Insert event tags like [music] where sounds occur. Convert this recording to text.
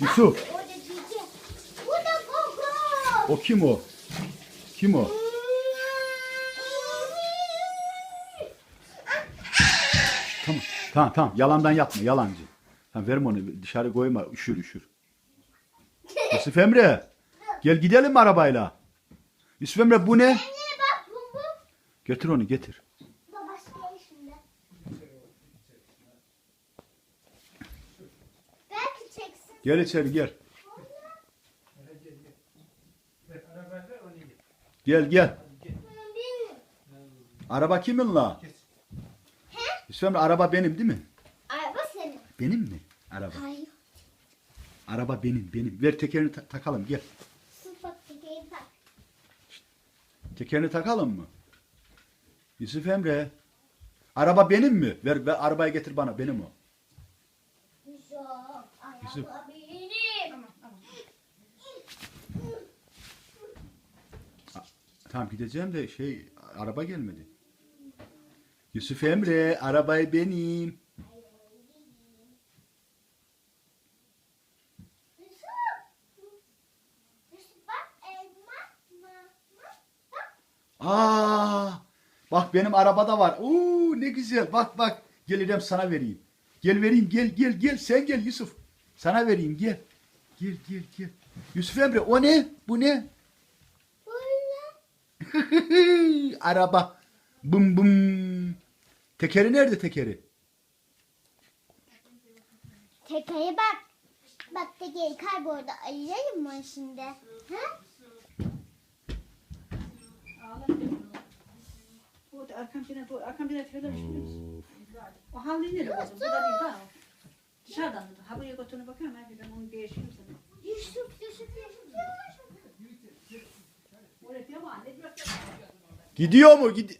Yusuf. O kim o? Kim o? Tamam. Tamam tamam. Yalandan yapma. Yalancı. Tamam verim onu. Dışarı koyma. Üşür üşür. Yusuf Emre. Gel gidelim arabayla. Yusuf Emre bu ne? Getir onu getir. Babası şimdi. Gel içeri gel. Gel gel. Araba kimin la? Emre araba benim değil mi? Araba senin. Benim mi? Araba. Hayır. Araba benim benim. Ver tekerini ta- takalım gel. Bak tekeye bak. Tekerini takalım mı? Yusuf Emre. Araba benim mi? Ver, ver arabayı getir bana. Benim o. Yusuf. Benim. Tamam gideceğim de şey araba gelmedi. Yusuf Emre arabayı benim. Aa! Bak benim arabada var. Oo ne güzel. Bak bak. Gel İrem sana vereyim. Gel vereyim. Gel gel gel. Sen gel Yusuf. Sana vereyim gel. Gel gel gel. Yusuf Emre o ne? Bu ne? [laughs] Araba. Bum bum. Tekeri nerede tekeri? Tekeye bak. Bak tekeyi kayboldu. Ayırayım mı şimdi? Ha? O da arkam birine doğru, O halde nereye koydun? Bu da değil daha. Dışarıdan dedi. Ha buraya götürüne bakıyorum. Ha ben onu değişeyim sana. Gidiyor mu? Gidi